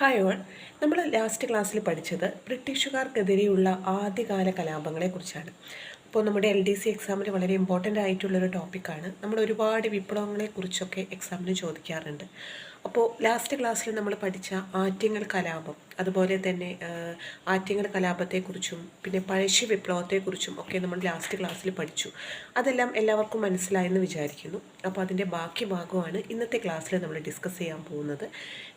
Hi all നമ്മൾ last ക്ലാസ്സിൽ പഠിച്ചത് ബ്രിട്ടീഷുകാർക്കെതിരെയുള്ള ആദ്യകാല കലാപങ്ങളെക്കുറിച്ചാണ്. അപ്പോൾ നമ്മുടെ എൽ ഡി സി എക്സാമിന് വളരെ ഇമ്പോർട്ടന്റ് ആയിട്ടുള്ളൊരു ടോപ്പിക്കാണ് നമ്മൾ ഒരുപാട് വിപ്ലവങ്ങളെക്കുറിച്ചൊക്കെ എക്സാമിന് ചോദിക്കാറുണ്ട്. അപ്പോൾ ലാസ്റ്റ് ക്ലാസ്സിൽ നമ്മൾ പഠിച്ച ആറ്റിങ്ങൽ കലാപം അതുപോലെ തന്നെ ആറ്റിങ്ങൽ കലാപത്തെക്കുറിച്ചും പിന്നെ പഴശ്ശി വിപ്ലവത്തെക്കുറിച്ചും ഒക്കെ നമ്മൾ ലാസ്റ്റ് ക്ലാസ്സിൽ പഠിച്ചു. അതെല്ലാം എല്ലാവർക്കും മനസ്സിലായെന്ന് വിചാരിക്കുന്നു. അപ്പോൾ അതിന്റെ ബാക്കി ഭാഗമാണ് ഇന്നത്തെ ക്ലാസ്സിൽ നമ്മൾ ഡിസ്കസ് ചെയ്യാൻ പോകുന്നത്.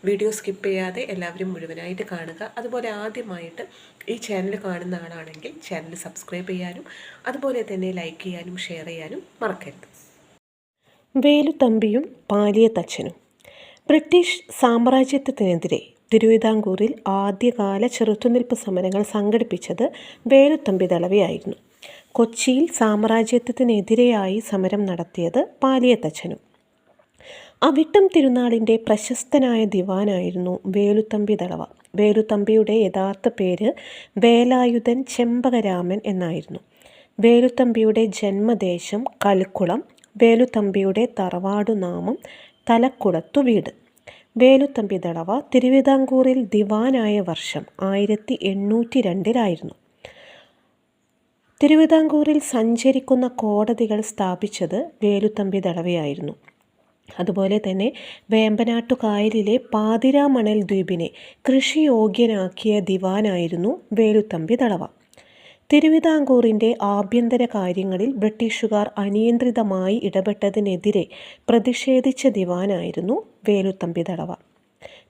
വീഡിയോ സ്കിപ്പ് ചെയ്യാതെ എല്ലാവരും മുഴുവനായിട്ട് കാണുക. അതുപോലെ ആദ്യമായിട്ട് ഈ ചാനൽ കാണുന്ന ആളാണെങ്കിൽ ചാനൽ സബ്സ്ക്രൈബ് ചെയ്യാനും അതുപോലെ തന്നെ ലൈക്ക് ചെയ്യാനും ഷെയർ ചെയ്യാനും മറക്കരുത്. വേലുത്തമ്പിയും പാലിയത്തച്ഛനും. ബ്രിട്ടീഷ് സാമ്രാജ്യത്വത്തിനെതിരെ തിരുവിതാംകൂറിൽ ആദ്യകാല ചെറുത്തുനിൽപ്പ് സമരങ്ങൾ സംഘടിപ്പിച്ചത് വേലുത്തമ്പി ദളവയായിരുന്നു കൊച്ചിയിൽ സാമ്രാജ്യത്വത്തിനെതിരെയായി സമരം നടത്തിയത് പാലിയത്തച്ഛനും. അവിട്ടം തിരുനാളിന്റെ പ്രശസ്തനായ ദിവാനായിരുന്നു വേലുത്തമ്പി ദളവ വേലുത്തമ്പിയുടെ യഥാർത്ഥ പേര് വേലായുധൻ ചെമ്പകരാമൻ എന്നായിരുന്നു. വേലുത്തമ്പിയുടെ ജന്മദേശം കൽക്കുളം വേലുത്തമ്പിയുടെ തറവാടുനാമം തലക്കുളത്തു വീട് വേലുത്തമ്പി ദളവ തിരുവിതാംകൂറിൽ ദിവാനായ വർഷം ആയിരത്തി എണ്ണൂറ്റി രണ്ടിലായിരുന്നു തിരുവിതാംകൂറിൽ സഞ്ചരിക്കുന്ന കോടതികൾ സ്ഥാപിച്ചത് വേലുത്തമ്പി ദളവയായിരുന്നു. അതുപോലെ തന്നെ വേമ്പനാട്ടുകായലിലെ പാതിരാമണൽ ദ്വീപിനെ കൃഷിയോഗ്യനാക്കിയ ദിവാനായിരുന്നു വേലുത്തമ്പി ദളവ. തിരുവിതാംകൂറിന്റെ ആഭ്യന്തര കാര്യങ്ങളിൽ ബ്രിട്ടീഷുകാർ അനിയന്ത്രിതമായി ഇടപെട്ടതിനെതിരെ പ്രതിഷേധിച്ച ദിവാനായിരുന്നു വേലുത്തമ്പി ദളവ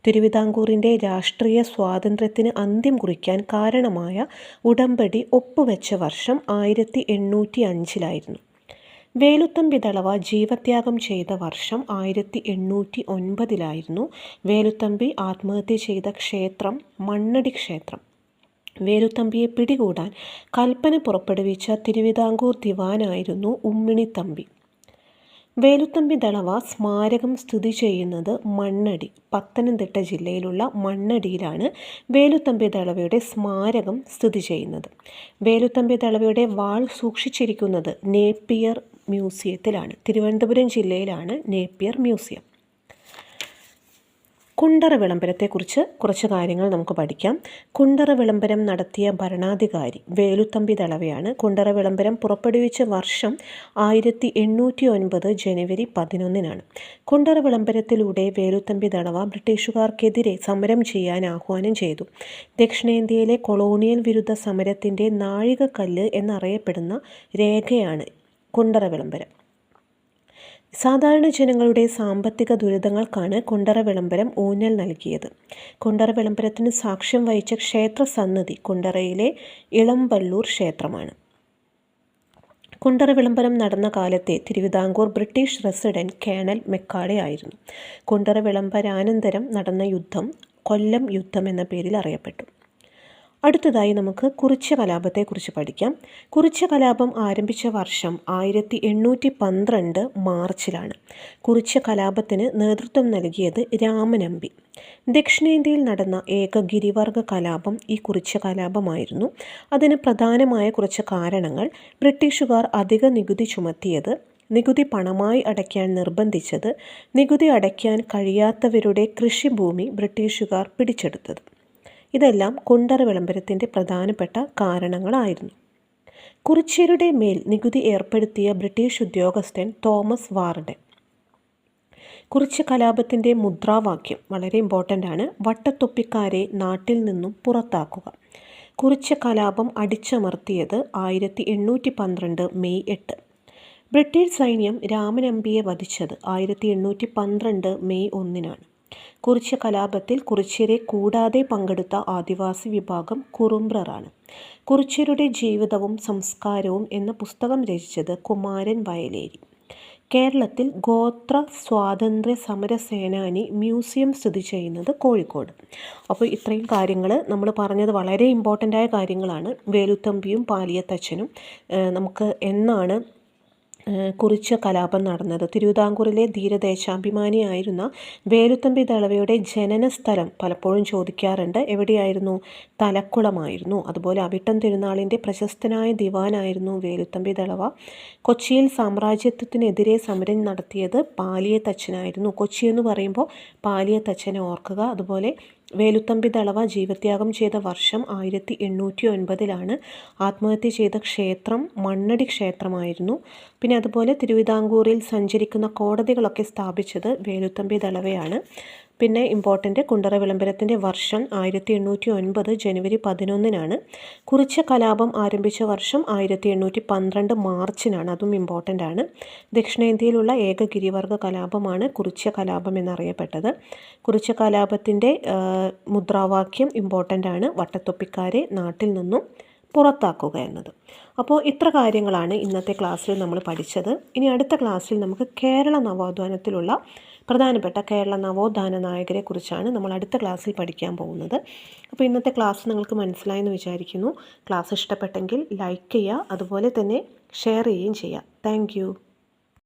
തിരുവിതാംകൂറിന്റെ രാഷ്ട്രീയ സ്വാതന്ത്ര്യത്തിന് അന്ത്യം കുറിക്കാൻ കാരണമായ ഉടമ്പടി ഒപ്പുവെച്ച വർഷം ആയിരത്തി എണ്ണൂറ്റി അഞ്ചിലായിരുന്നു വേലുത്തമ്പി ദളവ ജീവത്യാഗം ചെയ്ത വർഷം ആയിരത്തി എണ്ണൂറ്റി ഒൻപതിലായിരുന്നു വേലുത്തമ്പി ആത്മഹത്യ ചെയ്ത ക്ഷേത്രം മണ്ണടി ക്ഷേത്രം. വേലുത്തമ്പിയെ പിടികൂടാൻ കൽപ്പന പുറപ്പെടുവിച്ച തിരുവിതാംകൂർ ദിവാനായിരുന്നു ഉമ്മിണിത്തമ്പി വേലുത്തമ്പി ദളവ സ്മാരകം സ്ഥിതി ചെയ്യുന്നത് മണ്ണടി പത്തനംതിട്ട ജില്ലയിലുള്ള മണ്ണടിയിലാണ് വേലുത്തമ്പി ദളവയുടെ സ്മാരകം സ്ഥിതി ചെയ്യുന്നത്. വേലുത്തമ്പി ദളവയുടെ വാൾ സൂക്ഷിച്ചിരിക്കുന്നത് നേപ്പിയർ മ്യൂസിയത്തിലാണ് തിരുവനന്തപുരം ജില്ലയിലാണ് നേപ്പിയർ മ്യൂസിയം. കുണ്ടറ വിളംബരത്തെക്കുറിച്ച് കുറച്ച് കാര്യങ്ങൾ നമുക്ക് പഠിക്കാം. കുണ്ടറ വിളംബരം നടത്തിയ ഭരണാധികാരി വേലുത്തമ്പി ദളവയാണ്. കുണ്ടറ വിളംബരം പുറപ്പെടുവിച്ച വർഷം ആയിരത്തി എണ്ണൂറ്റി ഒൻപത് ജനുവരി പതിനൊന്നിനാണ്. കുണ്ടറ വിളംബരത്തിലൂടെ വേലുത്തമ്പി ദളവ ബ്രിട്ടീഷുകാർക്കെതിരെ സമരം ചെയ്യാൻ ആഹ്വാനം ചെയ്തു. ദക്ഷിണേന്ത്യയിലെ കൊളോണിയൽ വിരുദ്ധ സമരത്തിന്റെ നാഴികക്കല്ല് എന്നറിയപ്പെടുന്ന രേഖയാണ് കുണ്ടറ വിളംബരം. സാധാരണ ജനങ്ങളുടെ സാമ്പത്തിക ദുരിതങ്ങൾക്കാണ് കുണ്ടറ വിളംബരം ഊന്നൽ നൽകിയത്. കുണ്ടറ വിളംബരത്തിന് സാക്ഷ്യം വഹിച്ച ക്ഷേത്ര സന്നിധി കുണ്ടറയിലെ ഇളമ്പള്ളൂർ ക്ഷേത്രമാണ്. കുണ്ടറ വിളംബരം നടന്ന കാലത്തെ Thiruvithamkoor British resident colonel Macaulay ആയിരുന്നു. കുണ്ടറ വിളംബരാനന്തരം നടന്ന യുദ്ധം കൊല്ലം യുദ്ധം എന്ന പേരിൽ അറിയപ്പെട്ടു. അടുത്തതായി നമുക്ക് കുറിച്യ കലാപത്തെക്കുറിച്ച് പഠിക്കാം. കുറിച്ച കലാപം ആരംഭിച്ച വർഷം ആയിരത്തി എണ്ണൂറ്റി പന്ത്രണ്ട് മാർച്ചിലാണ്. കുറിച്ച കലാപത്തിന് നേതൃത്വം നൽകിയത് രാമനമ്പി. ദക്ഷിണേന്ത്യയിൽ നടന്ന ഏക ഗിരിവർഗ കലാപം ഈ കുറിച്ച കലാപമായിരുന്നു. അതിന് പ്രധാനമായ കുറച്ച് കാരണങ്ങൾ. ബ്രിട്ടീഷുകാർ അധിക നികുതി ചുമത്തിയത് നികുതി പണമായി അടയ്ക്കാൻ നിർബന്ധിച്ചത് നികുതി അടയ്ക്കാൻ കഴിയാത്തവരുടെ കൃഷിഭൂമി ബ്രിട്ടീഷുകാർ പിടിച്ചെടുത്തത്. ഇതെല്ലാം കുണ്ടറ വിളംബരത്തിന്റെ പ്രധാനപ്പെട്ട കാരണങ്ങളായിരുന്നു. കുറിച്യരുടെ മേൽ നികുതി ഏർപ്പെടുത്തിയ ബ്രിട്ടീഷ് ഉദ്യോഗസ്ഥൻ തോമസ് വാർഡൻ. കുറിച്ച് കലാപത്തിന്റെ മുദ്രാവാക്യം വളരെ ഇമ്പോർട്ടന്റ് ആണ്. വട്ടത്തൊപ്പിക്കാരെ നാട്ടിൽ നിന്നും പുറത്താക്കുക. കുറിച്ച് കലാപം അടിച്ചമർത്തിയത് ആയിരത്തി എണ്ണൂറ്റി പന്ത്രണ്ട് മെയ് എട്ട്. ബ്രിട്ടീഷ് സൈന്യം രാമനമ്പിയെ വധിച്ചത് ആയിരത്തി എണ്ണൂറ്റി പന്ത്രണ്ട് മെയ് ഒന്നിനാണ്. കുറിച്യ കലാപത്തിൽ കുറിച്യരെ കൂടാതെ പങ്കെടുത്ത ആദിവാസി വിഭാഗം കുറുമ്പ്രറാണ്. കുറിച്യരുടെ ജീവിതവും സംസ്കാരവും എന്ന പുസ്തകം രചിച്ചത് കുമാരൻ വയലേരി. കേരളത്തിൽ ഗോത്ര സ്വാതന്ത്ര്യ സമര സേനാനി മ്യൂസിയം സ്ഥിതി ചെയ്യുന്നത് കോഴിക്കോട്. അപ്പോൾ ഇത്രയും കാര്യങ്ങൾ നമ്മൾ പറഞ്ഞത് വളരെ ഇമ്പോർട്ടന്റ് ആയ കാര്യങ്ങളാണ്. വേലുത്തമ്പിയും പാലിയത്തച്ഛനും നമുക്ക് എന്നാണ് ഏഹ് കുറിച്യ കലാപം നടന്നത്. തിരുവിതാംകൂറിലെ ധീരദേശാഭിമാനിയായിരുന്ന വേലുത്തമ്പി ദളവയുടെ ജനന സ്ഥലം പലപ്പോഴും ചോദിക്കാറുണ്ട്. എവിടെയായിരുന്നു? തലക്കുളമായിരുന്നു. അതുപോലെ അവിട്ടം തിരുനാളിന്റെ പ്രശസ്തനായ ദിവാനായിരുന്നു വേലുത്തമ്പി ദളവ. കൊച്ചിയിൽ സാമ്രാജ്യത്വത്തിനെതിരെ സമരം നടത്തിയത് പാലിയത്തച്ഛനായിരുന്നു കൊച്ചി എന്ന് പറയുമ്പോൾ പാലിയത്തച്ഛനെ ഓർക്കുക. അതുപോലെ വേലുത്തമ്പി ദളവ ജീവത്യാഗം ചെയ്ത വർഷം ആയിരത്തി എണ്ണൂറ്റി ഒൻപതിലാണ് ആത്മഹത്യ ചെയ്ത ക്ഷേത്രം മണ്ണടി ക്ഷേത്രമായിരുന്നു. പിന്നെ അതുപോലെ തിരുവിതാംകൂറിൽ സഞ്ചരിക്കുന്ന കോടതികളൊക്കെ സ്ഥാപിച്ചത് വേലുത്തമ്പി ദളവയാണ്. പിന്നെ ഇമ്പോർട്ടന്റ് കുണ്ടറ വിളംബരത്തിന്റെ വർഷം ആയിരത്തി എണ്ണൂറ്റി ഒൻപത് ജനുവരി പതിനൊന്നിനാണ്. കുറിച്ച കലാപം ആരംഭിച്ച വർഷം ആയിരത്തി എണ്ണൂറ്റി പന്ത്രണ്ട് മാർച്ചിനാണ്. അതും ഇമ്പോർട്ടന്റ് ആണ്. ദക്ഷിണേന്ത്യയിലുള്ള ഏക ഗിരിവർഗ കലാപമാണ് കുറിച്ച കലാപം എന്നറിയപ്പെട്ടത്. കുറിച്ച കലാപത്തിന്റെ മുദ്രാവാക്യം ഇമ്പോർട്ടന്റ് ആണ്. വട്ടത്തൊപ്പിക്കാരെ നാട്ടിൽ നിന്നും പുറത്താക്കുക എന്നത്. അപ്പോൾ ഇത്ര കാര്യങ്ങളാണ് ഇന്നത്തെ ക്ലാസ്സിൽ നമ്മൾ പഠിച്ചത്. ഇനി അടുത്ത ക്ലാസ്സിൽ നമുക്ക് കേരള നവോത്ഥാനത്തിലുള്ള പ്രധാനപ്പെട്ട കേരള നവോത്ഥാന നായകരെ കുറിച്ചാണ് നമ്മൾ അടുത്ത ക്ലാസ്സിൽ പഠിക്കാൻ പോകുന്നത്. അപ്പോൾ ഇന്നത്തെ ക്ലാസ് നിങ്ങൾക്ക് മനസ്സിലായെന്ന് വിചാരിക്കുന്നു. ക്ലാസ് ഇഷ്ടപ്പെട്ടെങ്കിൽ ലൈക്ക് ചെയ്യുക അതുപോലെ തന്നെ ഷെയർ ചെയ്യുകയും ചെയ്യുക. താങ്ക്